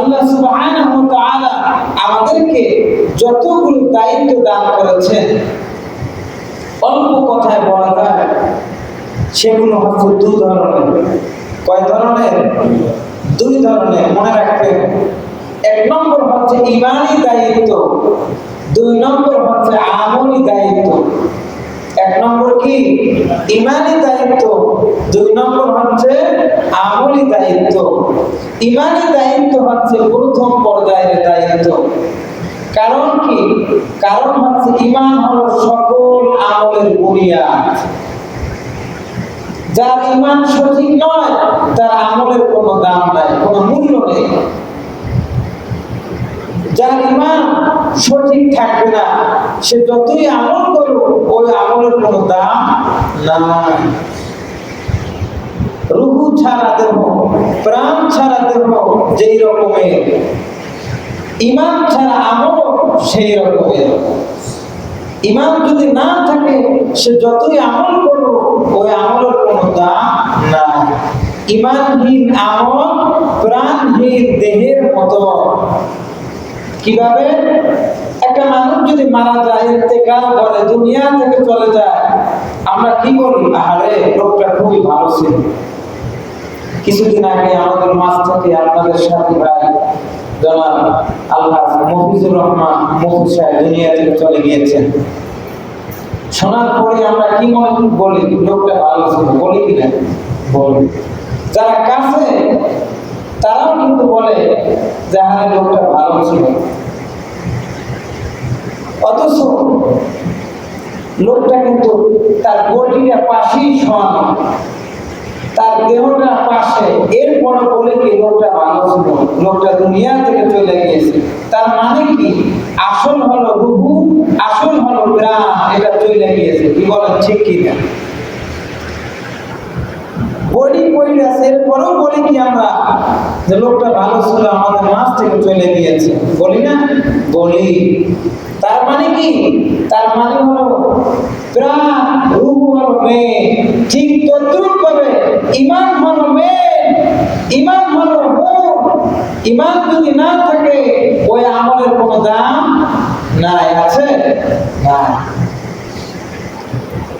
আল্লাহ সুবহানাহু ওয়া তাআলা আমাদেরকে যতগুলো দায়িত্ব দান করেছেন, অল্প কথায় বলা যায়, সেগুলো হচ্ছে দু ধরনের। কয় ধরনের? দুই ধরনের, মনে রাখবেন। এক নম্বর হচ্ছে ইমানি দায়িত্ব, দুই নম্বর হচ্ছে আমলি দায়িত্ব। এক নম্বর কি? ইমানি দায়িত্ব। দুই নম্বর হচ্ছে আমলি দায়িত্ব। ইমানি দায়িত্ব হচ্ছে প্রথম পর্যায়ের দায়িত্ব। কারণ কি? কারণ হচ্ছে ইমান হলো সকল আমলের বুনিয়াদ। যার ইমান সঠিক নয়, তার আমলের কোনো দাম নাই, কোনো মূল্য নেই। যার ইমান সঠিক থাকবে না, সে যতই আমল করুক, ওই আমলের কোনো দাম নাই। রুহু ছাড়া দেহ প্রাণ ছাড়া দেহ যেই রকমের। ইমান ছাড়া আমল সেই রকমের। ইমান যদি না থাকে, সে যতই আমল করুক, ওই আমলের কোনো দাম নাই। ইমানহীন আমল প্রাণহীন দেহের মতো। কীভাবে? একটা মানুষ যদি মারা যায় ইন্তেকাল করে দুনিয়া থেকে চলে যায় আমরা কি বলি? আরে লোকটা খুবই ভালো ছিল। কিছুদিন আগে আমাদের মাছ থেকে আপনাদের সাথে ভাই, জনাব আল্লাহ মফিজুর রহমান মফিজ সাহেব দুনিয়া থেকে চলে গিয়েছেন। শোনার পরে আমরা কি মনে বলি? লোকটা ভালো ছিল। বলি কিনা বলি যারা কাছে তারাও কিন্তু বলে যে হ্যাঁ লোকটা ভালো ছিল। অথচ লোকটা কিন্তু তার বডিটা পাশেই শোয়ানো তার দেহটা পাশে। এরপরে বলে কি, লোকটা ভালো ছিল। লোকটা দুনিয়া থেকে চলে গিয়েছে। তার মানে কি? আসল হলো রুহু, আসল হলো প্রাণ এটা চলে গিয়েছে। কি বলেন ঠিক কি না? বডি পড়ে আছে এরপরেও বলি কি আমরা যে লোকটা ভালো ছিল, আমাদের মাছ থেকে চলে গিয়েছে। বলি না? বলি। তার মানে কি? তার মানে হলো, প্রাণ, রূপ মেয়ে। ঠিক তদ্রুপ ভাবে ইমান হলো মেয়ে। ইমান হলো ইমান যদি না থাকে, ওই আমলের কোনো দাম নাই, আছে? না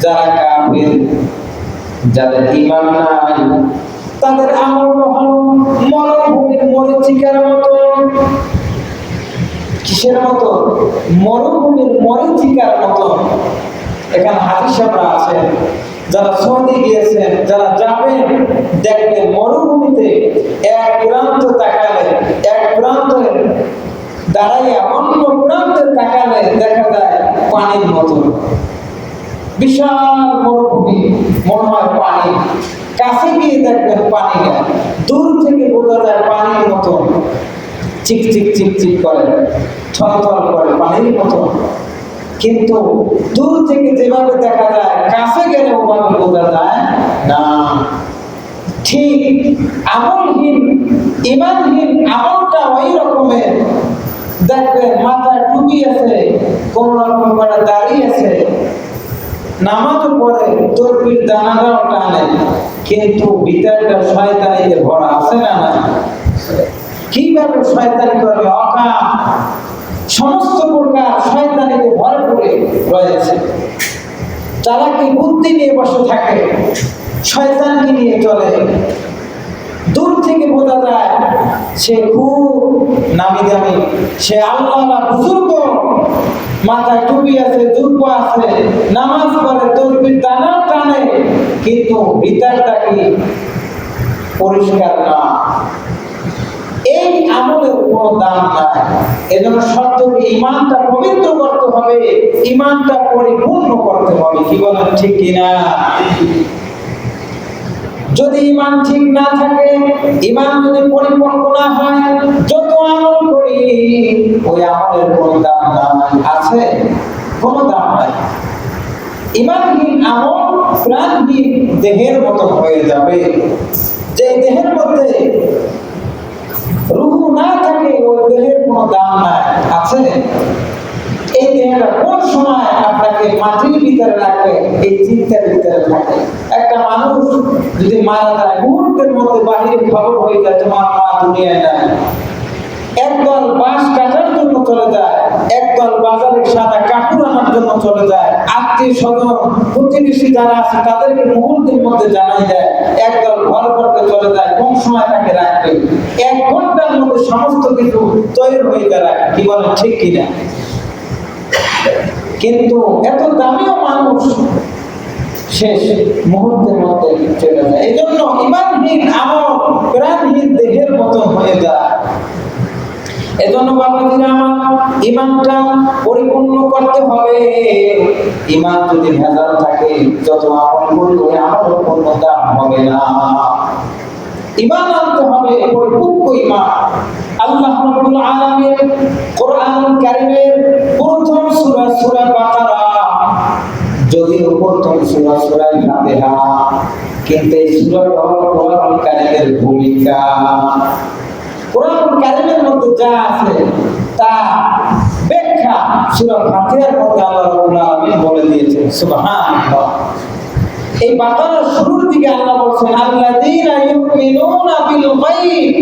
যারা যাদের তাদের মরুভূমির মরিচিকার মতো। কিসের মতো? মরুভূমির মরিচিকার মতন এখানে হাতিস আছে আছেন যারা সৌদি গিয়েছেন যারা যাবেন, দেখবেন মরুভূমিতে এক প্রান্ত তাকালে, এক প্রান্তে দাঁড়াইয়া অন্য প্রান্তে তাকালে দেখা যায় পানির মতো বিশাল মরুভূমি, মনে হয় পানি। কাছে গিয়ে দেখবেন পানি দূর থেকে বোঝা যায় পানির মতো চিক চিক চিক চিক করে থল করে পানির মতো কিন্তু দূর থেকে যেভাবে দেখা যায়, কাছে গেলে ওভাবে বোঝা যায় না। ঠিক আমলহীন ইমানহীন আমলটা ওই রকমের। দেখবেন মাথায় টুপি আছে, কোন রকম করে দাঁড়িয়ে আছে। নামাজও পড়ে, তরবির দানাটাও টানে, কিন্তু ভিতরটা শয়তানিতে ভরা আছে না না কীভাবে শয়তানি করবে? অকাম। সমস্ত প্রকার শয়তানিতে ভরপুরে রয়েছে চালাকি বুদ্ধি নিয়ে বসে থাকে, শয়তানকে নিয়ে চলে। দূর থেকে বোঝা যায়, সে খুব নামি দামি। সে আল্লাহ বুজুর্গ। মাথায় টুপি আছে, দুর্গ আছে, নামাজ পড়ে তসবির দানা টানে, কিন্তু ভিতরটা কি? পরিষ্কার না। এই আমলের দাম নাই। এজন্য ইমানটা পবিত্র করতে হবে ইমানটা পরিপূর্ণ করতে হবে, কি বলেন ঠিক কিনা? যদি ইমান ঠিক না থাকে ইমান যদি না হয়, যত আমল করি, ওই আমলের কোনো দাম নাই। আছে? কোনো দাম নাই। ইমানহীন আমল প্রাণহীন দেহের মতো হয়ে যাবে। যে দেহের মধ্যে রুহু না থাকে ওই দেহের কোনো দাম নাই। আছে? এই দেহটা কোন সময় আপনাকে মাটির ভিতরে রাখবে এই চিন্তার ভিতরে থাকে। একটা মানুষ যদি মারা যায়, মুহূর্তের মধ্যে বাহিরে খবর হয়ে যায়, তোমার মা দুনিয়ায় নাই। একদল বাঁশ কাটার জন্য চলে যায়, একদল বাজারে সাদা কাপড় আনার জন্য চলে যায়। আত্মীয় স্বজন, প্রতিবেশী যারা আছে, তাদেরকে মুহূর্তের মধ্যে জানাই দেয়, একদল ঘর করতে চলে যায় কোন সময় তাকে রাখবে এক ঘণ্টার মধ্যে সমস্ত কিছু তৈরি হয়ে দাঁড়ায় কি বলে, ঠিক কিনা কিন্তু এত দামিও মানুষ শেষ মুহূর্তের মধ্যে চলে যায়। এই জন্য ইমানহীন আমল, প্রাণহীন দেহের যায় আমার ইমানটা পরিপূর্ণ করতে হবে। ইমান যদি ভেজাল থাকে, যত আমল করলে ওই আমল পূর্ণ দাম হবে না। ইমান আনতে হবে পরিপূর্ণ ইমান আল্লাহ আলামিন কোরআন কারীমের প্রথম সূরা সূরা বাকারা। প্রথম সূরা সূরা ফাতিহা, কিন্তু এই সূরাটা হলো কোরআন কারীমের ভূমিকা। কোরআন কারিমের মধ্যে যা আছে, তা ব্যাখ্যা সূরা ফাতিহার মধ্যে আল্লাহ রাব্বুল আলামিন বলে দিয়েছেন, সুবহানাল্লাহ। এই বাকারার শুরুর দিকে আল্লাহ বলছেন, আল্লাযীনা ইউমিনুনা বিল গায়ব।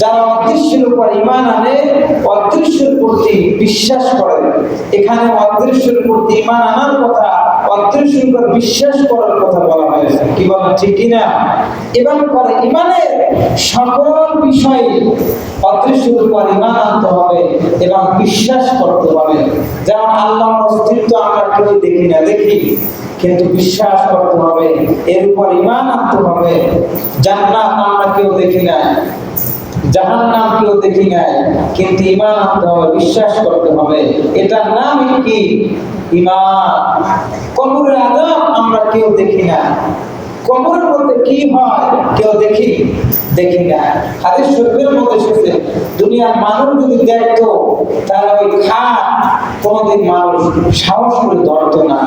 যারা অদৃশ্যের উপর ইমান আনে, অদৃশ্যের প্রতি বিশ্বাস করে। এখানে অদৃশ্যের প্রতি ইমান আনার কথা বিশ্বাস করার কথা বলা হয়েছে। কি ঠিক কিনা? এবার করে ইমানের সকল বিষয়ে এবং বিশ্বাস করতে যেমন অস্তিত্ব আমরা কেউ দেখি না, দেখি। কিন্তু বিশ্বাস করতে হবে, এর উপর ইমান আনতে হবে। জান্নাত আমরা কেউ দেখি না জাহান নাম কেউ দেখি নাই কিন্তু ইমান আনতে হবে, বিশ্বাস করতে হবে। এটার নাম কি? ইমান। কবরের আজাব আমরা কেউ দেখি না। কবরের মধ্যে কি হয় কেউ দেখি দেখি না। হাদিস শরীফের মধ্যে এসেছে, দুনিয়ার মানুষ যদি দেখতো, তাহলে ওই খাট কোনোদিন মানুষ সাহস করে ধরতো না।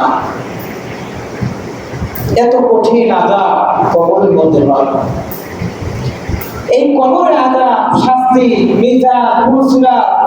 এত কঠিন আজাব কবরের মধ্যে হয়। এই কবরে আজাব শাস্তি মিজান ফুলসিরা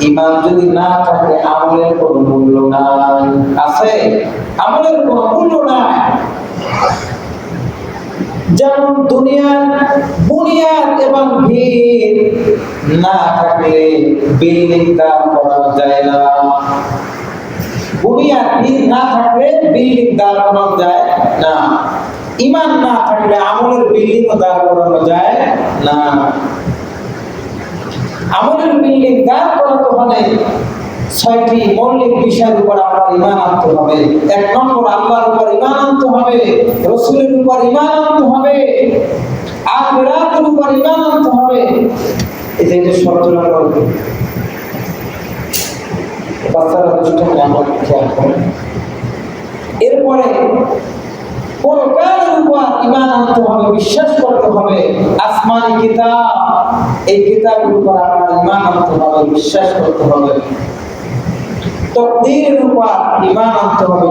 ইমান যদি না থাকে, আমলের কোনো মূল্য নাই। আছে? আমলের কোনো মূল্য নাই। যেমন দুনিয়ার বুনিয়াদ এবং ভিড় না থাকলে বিল্ডিং দাঁড় করানো যায় না। বুনিয়াদ, ভিড় না থাকলে বিল্ডিং দাঁড় করানো যায় না। ইমান না থাকলে আমলের বিল্ডিং দাঁড় করানো যায় না। আমলের বিল্ডিং দাঁড় করাতে হলে ছয়টি মৌলিক বিষয়ের উপর আমরা ইমান আনতে হবে। এক নম্বর, আল্লাহর উপর ইমান আনতে হবে, রসুলের উপর ইমান আনতে হবে উপর ইমান আনতে হবে। শর্তটা করবে বাচ্চারা এরপরে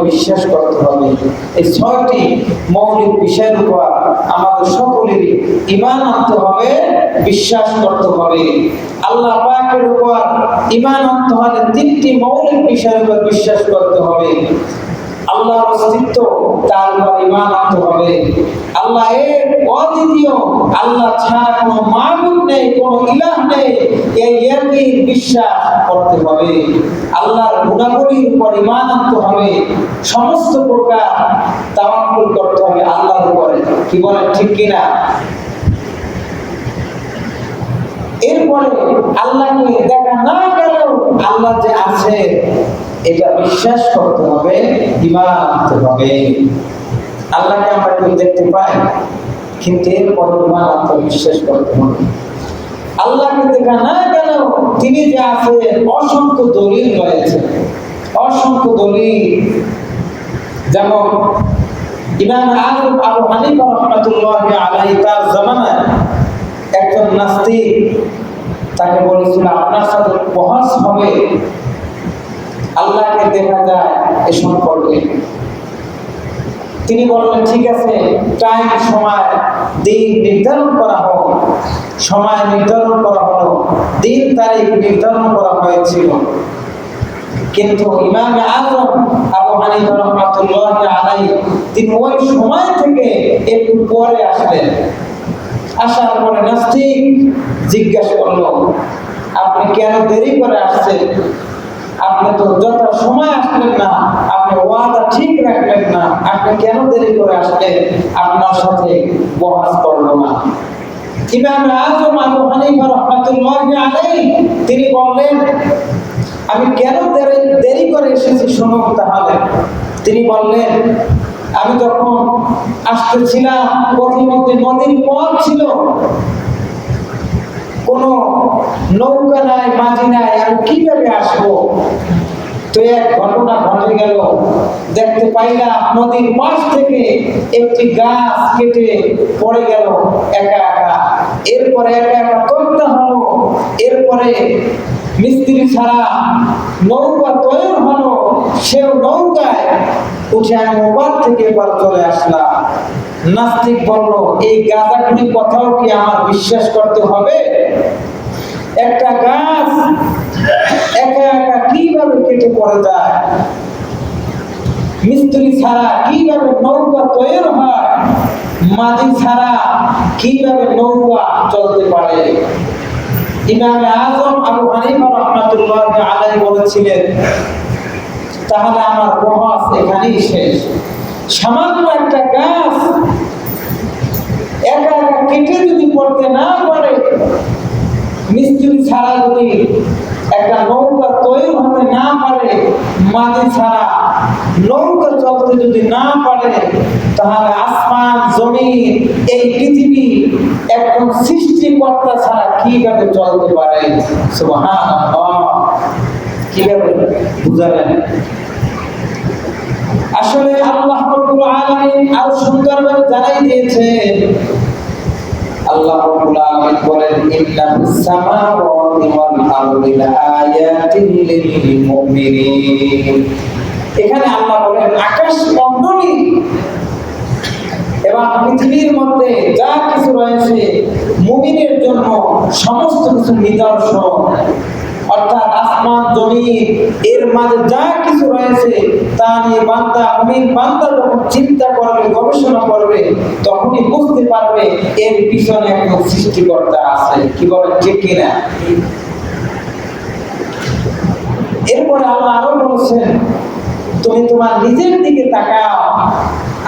বিশ্বাস করতে হবে? এই ছয়টি মৌলিক বিষয়ের উপর আমাদের সকলেরই ইমান আনতে হবে, বিশ্বাস করতে হবে। আল্লাহ পাকের উপর ইমান আনতে হলে তিনটি মৌলিক বিষয়ের উপর বিশ্বাস করতে হবে। আল্লাহর অস্তিত্ব তার উপর ইমান আনতে হবে। আল্লাহ এর অদ্বিতীয়, আল্লাহ ছাড়া কোনো মাবুদ নেই, কোনো ইলাহ নেই। এই ইয়াকিন বিশ্বাস করতে হবে। আল্লাহর গুণাবলীর উপর ইমান আনতে হবে। সমস্ত প্রকার তাওয়াক্কুল করতে হবে আল্লাহর উপরে। কি বলেন, ঠিক কিনা? এরপরে আল্লাহকে দেখা না গেলেও আল্লাহ যে আছে এটা বিশ্বাস করতে হবে, ইমান আনতে হবে। আল্লাহকে আমরা কেউ দেখতে পাই কিন্তু এরপর ইমান বিশ্বাস করতে হবে। আল্লাহকে দেখা না কেন তিনি যে আছেন অসংখ্য দলিল রয়েছে। অসংখ্য দলিল। যেমন ইমাম আজম আবু হানিফা রহমাতুল্লাহ আলাইহি তার জামানায় একজন নাস্তিক তাকে বলেছিল, আপনার সাথে বহস হবে। আল্লাহকে দেখা যায় এ সম্পর্কে। তিনি বললেন, ঠিক আছে টাইম সময়, দিন নির্ধারণ করা হোক। সময় নির্ধারণ করা হলো, দিন তারিখ নির্ধারণ করা হয়েছিল। কিন্তু ইমাম আজম আবু হানিফা রহমাতুল্লাহ আলাইহি, তিনি ওই সময় থেকে একটু পরে আসলেন। আসার পরে নাস্তিক জিজ্ঞাসা করল, আপনি কেন দেরি করে আসছেন? আপনি তো যত সময় আসলেন না, আপনি ওয়াদা ঠিক রাখলেন না, আপনি কেন দেরি করে আসলেন? আপনার সাথে বহাস করল না। ইমাম আজম আবু হানিফা রহমাতুল্লাহ আলাইহি, তিনি বললেন, আমি কেন দেরি দেরি করে এসেছি শুনুন তাহলে। তিনি বললেন, আমি যখন আসতেছিলাম পথের মধ্যে নদীর পথ ছিল কোনো নৌকা নাই মাঝি নাই, আমি কীভাবে আসব? তো এক ঘটনা ঘটে গেল, দেখতে পাইলাম নদীর পাশ থেকে একটি গাছ কেটে পড়ে গেল একা একা। এরপরে একা একা করতে হলো, এরপরে মিস্ত্রি ছাড়া নৌকা তৈরি হলো, সেও নৌকায় উঠে আমি ওপার থেকে এবার চলে আসলাম। নাস্তিক বলল, এই গাঁজাগুলি কথাও কি আমার বিশ্বাস করতে হবে? একটা গাছ একা একা কীভাবে কেটে পড়ে যায়? মিস্ত্রি ছাড়া কীভাবে নৌকা তৈরি হয়? মাঝি ছাড়া কীভাবে নৌকা চলতে পারে? ইমামে আজম আবু হানিফা রহমাতুল্লাহ আলাই বলেছিলেন, তাহলে আমার প্রভাস এখানেই শেষ। সামান্য একটা গাছ একা একা কেটে যদি পড়তে না পারে, মিস্ত্রি ছাড়া যদি একটা নৌকা তৈরি হতে না পারে মাঝি ছাড়া নৌকা চলতে যদি না পারে আসমান, জমিন, এই পৃথিবী একজন সৃষ্টিকর্তা ছাড়া কীভাবে চলতে পারে? কীভাবে? বুঝালেন? আসলে আল্লাহ রাব্বুল আলামিন আর সুন্দরভাবে জানাই দিয়েছেন আল্লাহ রাব্বুল আলামিন বলেন সামাওয়াতি ওয়াল আরদি লাআয়াতিন লিল মুমিনিন। এখানে আল্লাহ বলেন, আকাশ মণ্ডলী এবং পৃথিবীর মধ্যে যা কিছু রয়েছে, মুমিনের জন্য সমস্ত কিছু নিদর্শন। অর্থাৎ আসমান, জমিন, এর মাঝে যা কিছু রয়েছে, তা নিয়ে বান্দা, মুমিন বান্দা যখন চিন্তা করবে, গবেষণা করবে, তখনই বুঝতে পারবে এর পিছনে একজন সৃষ্টিকর্তা আছে। কি বলে ঠিক কিনা? এরপরে আল্লাহ আরও বলেছেন, তুমি তোমার নিজের দিকে তাকাও।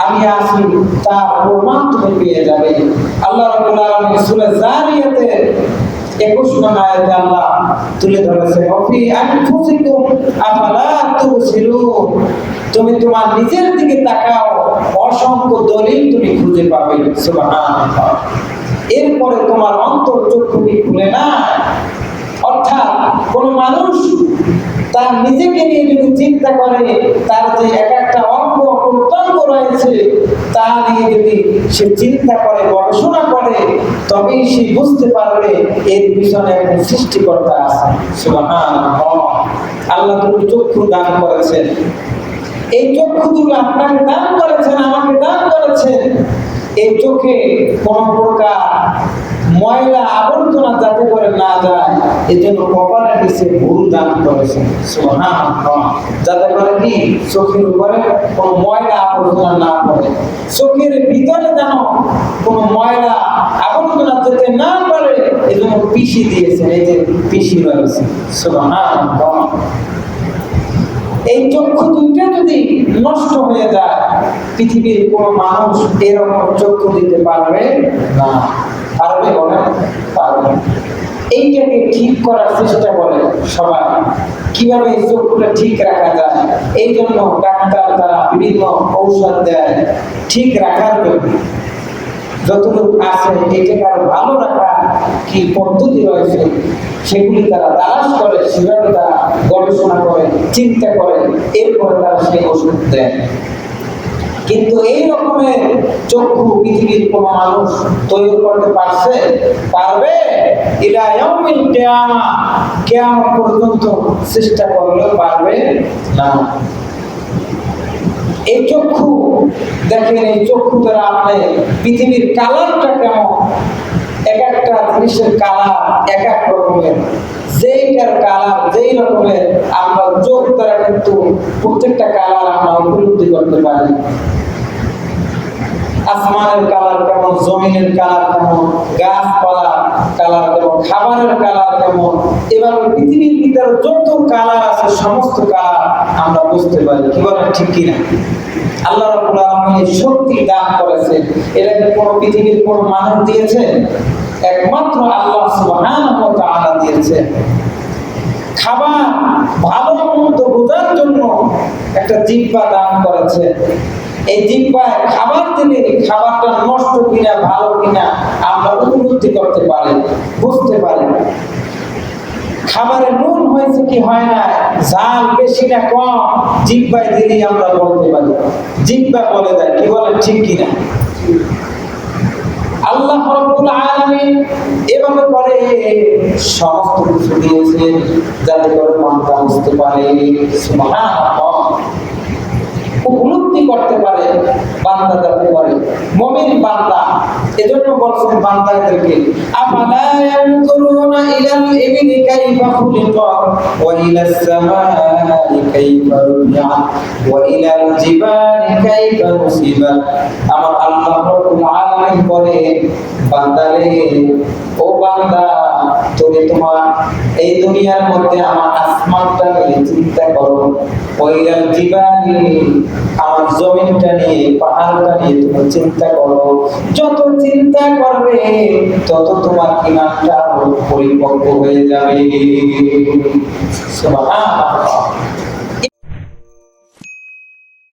আমি আছি, তার প্রমাণ তুমি পেয়ে যাবে। আল্লাহ রাব্বুল আলামিন সূরা জারিয়াতে 21 নং আয়াতে আল্লাহ তুলে ধরেছে, অফি আনফুসিকুম আফালা তুবসিরুন তুমি তোমার নিজের দিকে তাকাও, অসংখ্য দলিল তুমি খুঁজে পাবে, সুবহানাল্লাহ। এরপরে তোমার অন্তর চক্ষুটি খুলে না? অর্থাৎ কোন মানুষ তার নিজেকে নিয়ে যদি চিন্তা করে, তার যে এক একটা অঙ্গ প্রত্যঙ্গ রয়েছে, তা নিয়ে যদি সে চিন্তা করে, গবেষণা করে, তবেই সে বুঝতে পারবে এর পিছনে একজন সৃষ্টিকর্তা আছে। আল্লাহ তুমি চক্ষু দান করেছেন। এই চক্ষু দুটো আপনাকে দান করেছেন, আমাকে দান করেছেন। এই চোখে কোন প্রকার ময়লা আবর্জনা যাতে করে না যায়, এজন্য কপালে নিচে ভুরু দান করেছেন সোহান যাতে করে কি? চোখের উপরে কোনো ময়লা আবর্জনা না করে চোখের ভিতরে যেন কোন ময়লা আবর্জনা যেতে না পারে এজন্য পিসি দিয়েছেন এই যে পিসি রয়েছে। সোহান এই চক্ষু দুইটা যদি নষ্ট হয়ে যায়, পৃথিবীর কোনো মানুষ এরকম চক্ষু দিতে পারবে না। পারবে বলে পারবে। এইটাকে ঠিক করার চেষ্টা করে সবাই। কীভাবে চক্ষুটা ঠিক রাখা যায়? এই জন্য ডাক্তার তারা বিভিন্ন ঔষধ দেয় ঠিক রাখার জন্য। যতটুকু আছে, এটাকে আরও ভালো রাখার কি পদ্ধতি রয়েছে, সেগুলি তারা তালাশ করে, সেভাবে তারা গবেষণা করে, চিন্তা করে, এরপরে তারা সেই ওষুধ দেয়। কিন্তু এই রকমের চক্ষু পৃথিবীর কোন মানুষ তৈরি করতে পারছে, পারবে? এটা এমন কিয়ামা, কিয়ামত পর্যন্ত চেষ্টা করলেও পারবে না। এই চক্ষু, দেখেন এই চক্ষু দ্বারা আপনি পৃথিবীর কালারটা কেমন? এক একটা জিনিসের কালার এক এক রকমের। যেইটার কালার, যেই রকমের আমরা চোখ দ্বারা কিন্তু প্রত্যেকটা কালার আমরা উপলব্ধি করতে পারি। আসমানের কালার কেমন, জমিনের কালার কেমন গাছপালা কালার কেমন, খাবারের কালার কেমন, এভাবে পৃথিবীর ভিতরে যত কালার আছে, সমস্ত কালার আমরা বুঝতে পারি। কি বলেন, ঠিক কিনা? আল্লাহ রাব্বুল আলামিন শক্তি দান করেছেন। এটা কোনো পৃথিবীর কোনো মানুষ দিয়েছে? একমাত্র আল্লাহ তাআলা দিয়েছে খাবার ভালো মন্দ বোঝার জন্য একটা জিহ্বা দান করেছে এই জিহ্বায় খাবার দিলে খাবারটা নষ্ট কিনা, ভালো কিনা, আমরা উপলব্ধি করতে পারি, বুঝতে পারি। খাবারে নুন হয়েছে কি হয় না ঝাল বেশি না কম, জিহ্বায় দিলেই আমরা বলতে পারি। জিহ্বা বলে দেয়, কি বলে, ঠিক কিনা? আল্লাহ পারে। উপলব্ধি করতে পারে বান্দা যাতে করে মুমিন বান্দা এজন্য বলছেন বান্দাদেরকে রুফিআত ওয়া ইলাল জিবালি কাইফা নুসিবাত আমার আল্লাহ রাব্বুল আলামিন বলে, বান্দারে, ও বান্দা, তুমি তোমার এই দুনিয়ার মধ্যে আমার আসমানটা নিয়ে চিন্তা করো। ওইরাল জীবানি আমার জমিনটা নিয়ে, পাহাড়টা নিয়ে তুমি চিন্তা করো। যত চিন্তা করবে, তত তোমার ইমানটা পরিপক্ক হয়ে যাবে। সুবহানাল্লাহ।